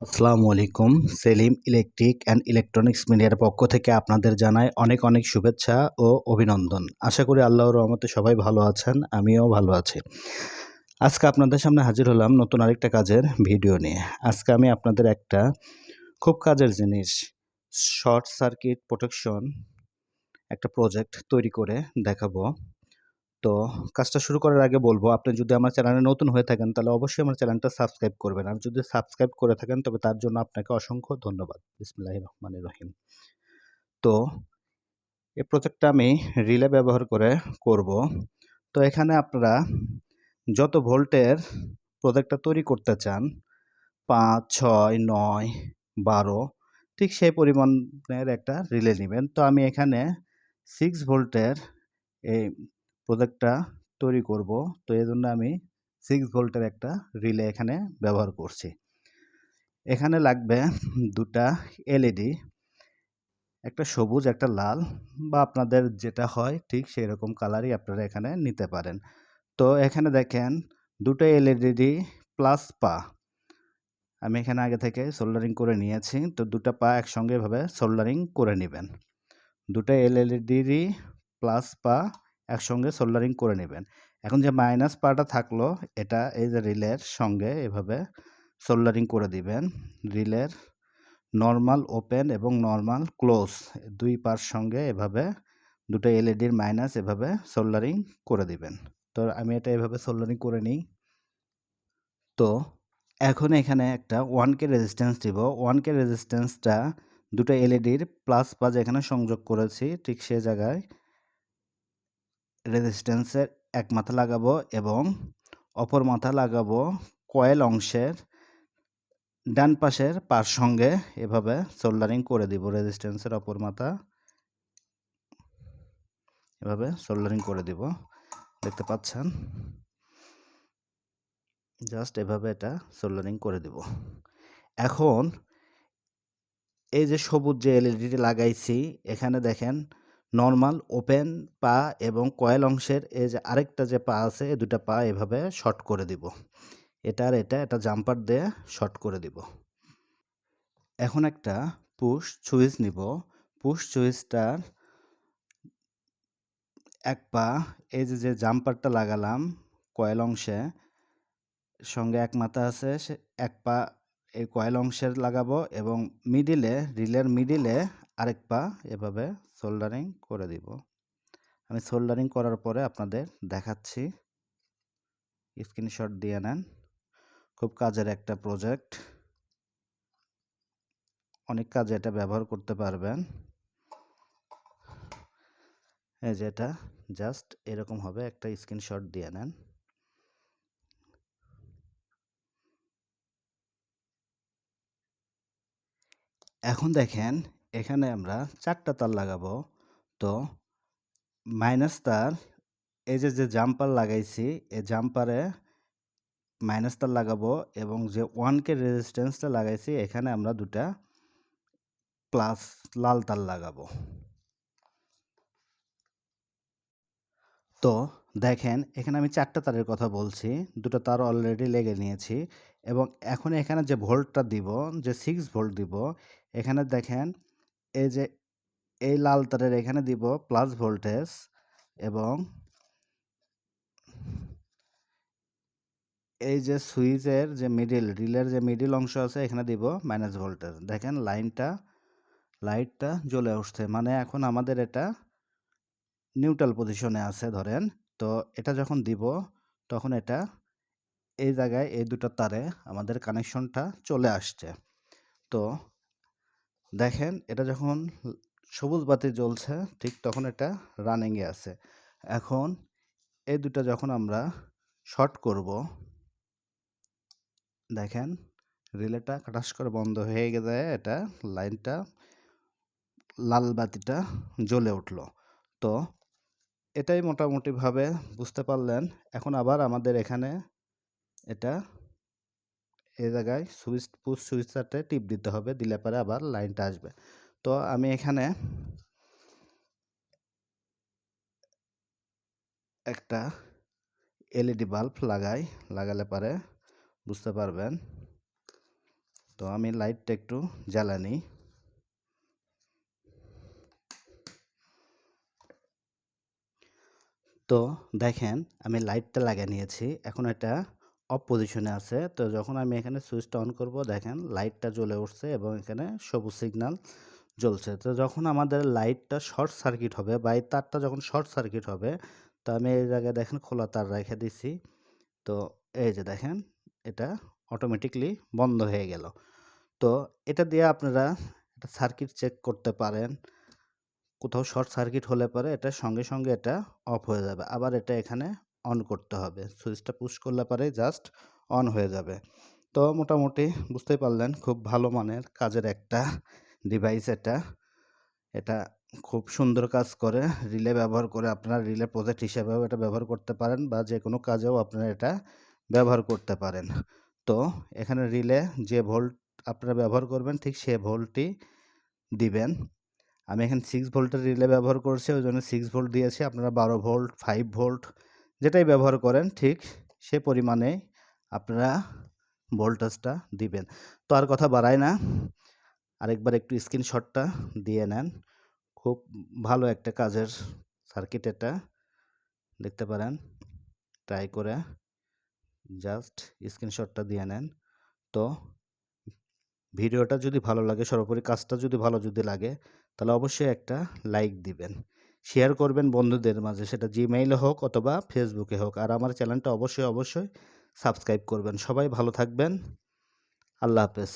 আসসালামু আলাইকুম। Selim electric and electronics মিডিয়ার পক্ষ থেকে আপনাদের জানাই অনেক অনেক শুভেচ্ছা ও অভিনন্দন। আশা করি আল্লাহর রহমতে সবাই ভালো আছেন, আমিও ভালো আছি। আজকে আপনাদের সামনে হাজির হলাম নতুন আরেকটা কাজের ভিডিও নিয়ে। আজকে আমি আপনাদের একটা খুব কাজের জিনিস, শর্ট সার্কিট প্রোটেকশন একটা প্রজেক্ট তৈরি করে দেখাবো। তো কাজটা শুরু করার আগে বলব, আপনি যদি আমার চ্যানেলে নতুন হয়ে থাকেন, তাহলে অবশ্যই আমার চ্যানেলটা সাবস্ক্রাইব করবেন। আর যদি সাবস্ক্রাইব করে থাকেন, তবে তার জন্য আপনাকে অসংখ্য ধন্যবাদ। বিসমিল্লাহ রহমানির রহিম। তো এই প্রজেক্টটা আমি রিলে ব্যবহার করে করব। তো এখানে আপনারা যত ভোল্টের প্রজেক্টটা তৈরি করতে চান, পাঁচ, ছয়, নয়, বারো, ঠিক সেই পরিমাণের একটা রিলে নেবেন। তো আমি এখানে সিক্স ভোল্টের এই প্রোডাক্টটা তৈরি করব। তো এই জন্য আমি সিক্স ভোল্টের একটা রিলে এখানে ব্যবহার করছি। এখানে লাগবে দুটা এলইডি একটা সবুজ, একটা লাল বা আপনাদের যেটা হয় ঠিক সেই রকম কালারই আপনারা এখানে নিতে পারেন। তো এখানে দেখেন দুটো এলইডি প্লাস পা। আমি এখানে আগে থেকে সোল্ডারিং করে নিয়েছি। তো দুটো পা একসঙ্গে এভাবে সোল্ডারিং করে নেবেন। দুটো এলইডি প্লাস পা একসঙ্গে সোল্ডারিং করে নেবেন। এখন যে মাইনাস পাটা থাকল, এটা এই যে রিলের সঙ্গে এভাবে সোল্ডারিং করে দিবেন। রিলের নর্মাল ওপেন এবং নর্মাল ক্লোজ, দুই পার সঙ্গে এভাবে দুটো এলইডির মাইনাস এভাবে সোল্ডারিং করে দিবেন। তো আমি এটা এভাবে সোল্ডারিং করে নিই। তো এখন এখানে একটা ওয়ান কে রেজিস্ট্যান্স দিব। ওয়ান কে রেজিস্ট্যান্সটা দুটো এলইডির প্লাস পা যেখানে সংযোগ করেছি, ঠিক সে জায়গায় রেজিস্ট্যান্সের এক মাথা লাগাবো এবং অপর মাথা লাগাবো কয়েল অংশের ডান পাশের পার সঙ্গে এভাবে সোল্ডারিং করে দিব রেজিস্ট্যান্সের অপর মাথা। এভাবে সোল্ডারিং করে দিব, দেখতে পাচ্ছেন? জাস্ট এভাবে এটা সোল্ডারিং করে দিব। এখন এই যে সবুজ যে এলইডিটি লাগাইছি, এখানে দেখেন নর্মাল, ওপেন পা এবং কয়েল অংশের এই যে আরেকটা যে পা আছে এই দুটা পা এভাবে শর্ট করে দিব। এটা আর এটা এটা জাম্পার দিয়ে শর্ট করে দিব। এখন একটা পুশ সুইচ নিব। পুশ সুইচটার এক পা, এই যে যে জাম্পারটা লাগালাম কয়েল অংশে, সঙ্গে এক মাথা আছে, সে এক পা এই কয়েল অংশের লাগাবো এবং মিডিলে, রিলের মিডিলে আরেক পা এভাবে সোল্ডারিং করে দিব। আমি সোল্ডারিং করার পরে আপনাদের দেখাচ্ছি। স্ক্রিনশট দিয়ে নেন। খুব কাজের একটা প্রজেক্ট অনেক কাজে এটা ব্যবহার করতে পারবেন। এই যে এটা জাস্ট এরকম হবে একটা স্ক্রিনশট দিয়ে নেন। এখন দেখেন এখানে আমরা চারটা তার লাগাবো। তো মাইনাস তার, এই যে যে জাম্পার লাগাইছি, এই জাম্পারে মাইনাস তার লাগাবো এবং যে ওয়ান কে রেজিস্ট্যান্সটা লাগাইছি, এখানে আমরা দুটা প্লাস লাল তার লাগাবো। তো দেখেন, এখানে আমি চারটা তারের কথা বলছি, দুটো তার অলরেডি লেগে নিয়েছি এবং এখন এখানে যে ভোল্টটা দিব, যে সিক্স ভোল্ট দিব, এখানে দেখেন এই যে, এই লাল তারের এখানে দিব প্লাস ভোল্টেজ এবং এই যে সুইচের যে মিডিল রিলের যে মিডিল অংশ আছে, এখানে দিব মাইনাস ভোল্টেজ দেখেন লাইনটা, লাইটটা জ্বলে উঠছে। মানে এখন আমাদের এটা নিউট্রাল পজিশনে আছে, ধরেন। তো এটা যখন দিব, তখন এটা এই জায়গায় এই দুটো তারে আমাদের কানেকশনটা চলে আসছে। তো দেখেন এটা যখন সবুজ বাতি জ্বলছে, ঠিক তখন এটা রানিংয়ে আছে। এখন এই দুটো যখন আমরা শর্ট করব, দেখেন রিলেটা কাটাস করে বন্ধ হয়ে গেছে, এটা লাইনটা লাল বাতিটা জ্বলে উঠল। তো এটাই মোটামুটিভাবে বুঝতে পারলেন। এখন আবার আমাদের এখানে এটা এই জায়গায় সুইচ পুশ সুইচটাতে টিপ দিতে হবে, দিলে পরে আবার লাইনটা আসবে। তো আমি এখানে একটা এলইডি বাল্ব লাগাই, লাগালে পরে বুঝতে পারবেন। তো আমি লাইটটা একটু জ্বালানি তো দেখেন, আমি লাইটটা লাগিয়ে নিয়েছি। এখন এটা অফ পজিশনে আছে। তো যখন আমি এখানে সুইচটা অন করব, দেখেন লাইটটা জ্বলে উঠছে এবং এখানে সবুজ সিগন্যাল জ্বলছে। তো যখন আমাদের লাইটটা শর্ট সার্কিট হবে বা এই তারটা যখন শর্ট সার্কিট হবে, তো আমি এই জায়গায় দেখেন খোলা তার রেখে দিছি। তো এই যে দেখেন, এটা অটোমেটিকলি বন্ধ হয়ে গেল। তো এটা দিয়ে আপনারা এটা সার্কিট চেক করতে পারেন। কোথাও শর্ট সার্কিট হলে পরে এটা সঙ্গে সঙ্গে এটা অফ হয়ে যাবে। আবার এটা এখানে অন করতে হবে। সুইচটা পুশ করলে পরে জাস্ট অন হয়ে যাবে। তো মোটামুটি বুঝতেই পারলেন, খুব ভালো মানের কাজের একটা ডিভাইস এটা। এটা খুব সুন্দর কাজ করে। রিলে ব্যবহার করে আপনারা রিলে প্রজেক্ট হিসেবেও এটা ব্যবহার করতে পারেন বা যে কোনো কাজেও আপনারা এটা ব্যবহার করতে পারেন। তো এখানে রিলে যে ভোল্ট আপনারা ব্যবহার করবেন, ঠিক সে ভোল্টটি দিবেন। আমি এখানে সিক্স ভোল্টের রিলে ব্যবহার করছি, ওই জন্য সিক্স ভোল্ট দিয়েছি। আপনারা বারো ভোল্ট ফাইভ ভোল্ট যেটাই ব্যবহার করেন ঠিক সে পরিমাণে আপনারা ভোল্টেজটা দিবেন। তো আর কথা বাড়ায় না। আরেকবার একটু স্ক্রিনশটটা দিয়ে নেন। খুব ভালো একটা কাজের সার্কিট এটা। দেখতে পারেন। ট্রাই করে জাস্ট স্ক্রিনশটটা দিয়ে নেন। তো ভিডিওটা যদি ভালো লাগে, সর্বোপরি কাজটা যদি ভালো যদি লাগে, তাহলে অবশ্যই একটা লাইক দিবেন। শেয়ার করবেন বন্ধুদের মাঝে, সেটা জিমেইলে হোক অথবা ফেসবুকে হোক। আর আমার চ্যানেলটা অবশ্যই অবশ্যই সাবস্ক্রাইব করবেন। সবাই ভালো থাকবেন। আল্লাহ হাফেজ।